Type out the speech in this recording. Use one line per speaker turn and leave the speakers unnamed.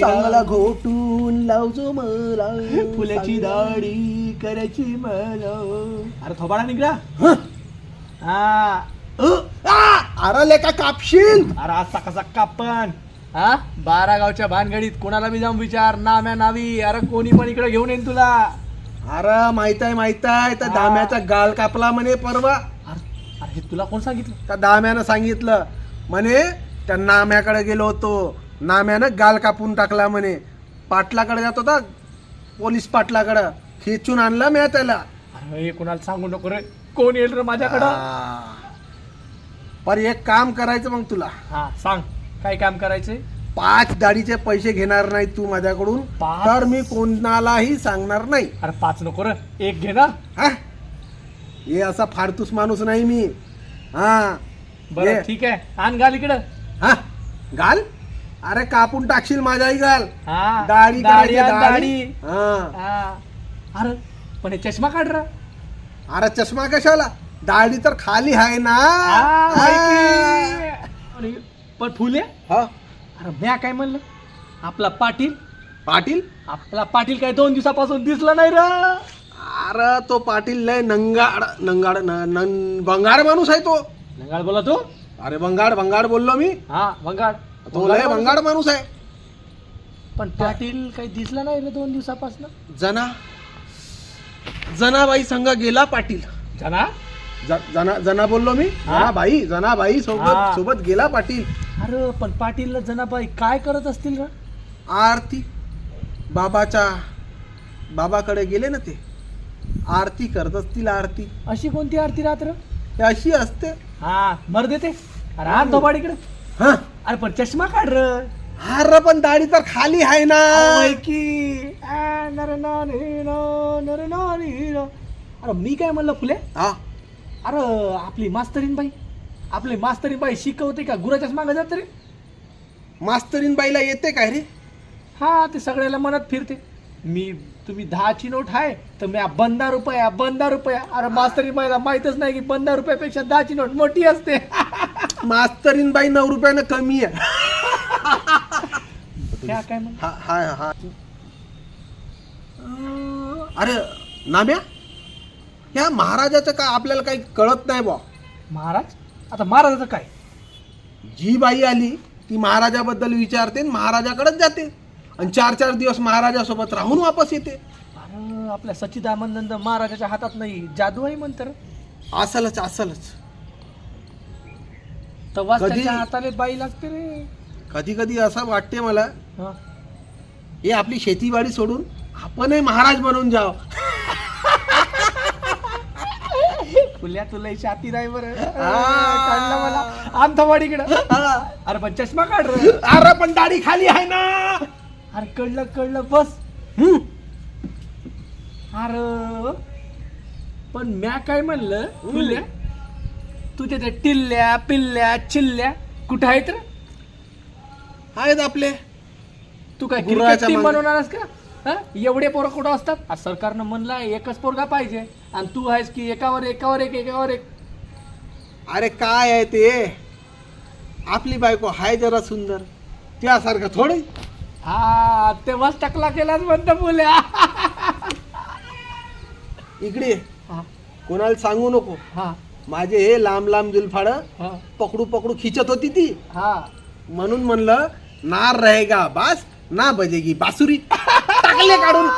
चांगला घोटून लावजो मला.
फुलाची दाढी करायची मला. अरे थोबाडा निघला
हं? अ, आ, अरे लेका कापशील?
अरे असा कसा कापण हा? बारा गावच्या भानगडीत कोणाला बी जाऊन विचार. नाम्या नावी. अरे कोणी पण इकडे घेऊन येईन तुला.
अरे माहीत आहे माहीत आहे त्या
हा.
दाम्याचा गाल कापला म्हणे परवा.
अरे हे तुला कोण सांगितलं?
त्या दाम्यानं सांगितलं. म्हणे त्या नाम्याकडे गेलो होतो. नाम्यानं गाल कापून टाकला म्हणे. पाटलाकडे जात होता पोलीस पाटलाकडं. खेचून आणला म्या त्याला.
अरे कोणाला सांगू नको रे? कोण येईल रे माझ्याकडं?
आ. पर एक काम करायचं मग तुला.
हा सांग. काय काम करायचंय?
पाच दाढीचे पैसे घेणार नाही तू माझ्याकडून.
पाच?
तर मी कोणालाही सांगणार नाही.
अरे पाच नको रे. एक घे ना.
हा? हे असा फाडतूस माणूस नाही मी. हा.
बरं
ये.
ठीक आहे. आण घाल इकडं.
हा? गाल अरे कापून टाकशील माझाही गाल
हा.
दाढी
दाढी
करायची,
आण,
दाढी.
दाढी.
हा.
हा. अरे पण हे चष्मा काढ रा.
अरे चष्मा कशाला? दाढी तर खाली आहे ना.
आणि पण फुले?
हा.
अरे म्या काय म्हणलं? आपला पाटील?
पाटील?
आपला पाटील काय दोन दिवसापासून दिसला नाही रा.
अरे तो पाटील लय नंगाड नंगाड न- नं- बंगाड माणूस आहे तो.
नंगाळ बोला तू.
अरे बंगाड बंगाड बोललो मी.
हा वंगाड
तो लय बंगाड माणूस आहे.
पण पाटील काही दिसला नाही रे दोन दिवसापासून?
जना जनाबाई संघ गेला पाटील.
जाना?
ज- जना जना बोललो मी.
हा?
जनाबाई जनाबाई
हा.
सोबत सोबत गेला पाटील.
अरे पण पाटीलला जनाबाई काय करत असतील रा
आरती बाबाच्या बाबाकडे गेले ना ते. आरती करत असतील आरती.
अशी कोणती आरती रात्र?
अशी असते.
हा मर देते. अरे इकडे.
हा.
अरे पण चष्मा काढ र.
अरे पण दाढी तर खाली आहे ना.
की. आ, नर नर. अरे मी काय म्हणलं फुले?
हा.
अरे आपली मास्तरीन बाई. आपली मास्तरीन बाई शिकवते का गुराच्याच मागे जात रे?
मास्तरीन बाईला येते काय रे?
हा ते सगळ्याला म्हणत फिरते. मी तुम्ही दहाची नोट आहे तर मी बंदा रुपया बंदा रुपया. अरे मास्तरीन बाईला माहितच नाही की बंदा रुपयापेक्षा दहाची नोट मोठी असते.
मास्तरीन बाई नऊ रुपयानं कमी आहे.
काय
हा हा हा. अं, अरे नाम्या या महाराजाचं का आपल्याला काही कळत नाही बा
महाराज? आता महाराजाचं काय?
जी बाई आली ती महाराजाबद्दल विचारते आणि महाराजाकडेच जाते. आणि चार चार दिवस महाराजासोबत राहून वापस येते.
अरे आपल्या सच्चिदानंद महाराजाच्या हातात नाही जादू आहे म्हणतर
असलच असलच
तेव्हाच
कधी?
त्याच्या हाताले बाई लागते रे.
कधी कधी असं वाटते मला
हा.
हे आपली शेतीवाडी सोडून आपणही महाराज बनून जाव.
फुल्या तुला छाती नाही बरं. काढलं मला. आमथवाडीकडं अरे पण चष्मा काढ रे.
अरे पण दाढी खाली आहे ना.
अरे कळलं कळलं बस.
हम्म.
अरे पण म्या काय म्हणलं फुल्या तुझ्या त्या टिल्ल्या पिल्ल्या चिल्ल्या कुठं आहेत रे?
आहेत आपले.
तू काय
गुराच्या
क्रिकेट टीम
मागे.
बनवणारस का? हा? एवढे पोरं कुठं असतात? आज सरकारनं म्हणलं एकच पोरगा पाहिजे. आणि तू आहेस की एकावर एकावर एक एकावर एक.
अरे काय आहे ते? आपली बायको हाय जरा सुंदर. त्यासारखं थोडे.
हा तेव्हाच टकला केलाच म्हणतं फुल्या
इकडे ये.
हा.
कोणाला सांगू नको.
हा.
माझे हे लांब लांब जुलफाड
हा.
पकडू पकडू खिचत होती ती.
हा.
म्हणून म्हणलं ना रहेगा बास. ना बजेगी बासुरी. टाकले काढून.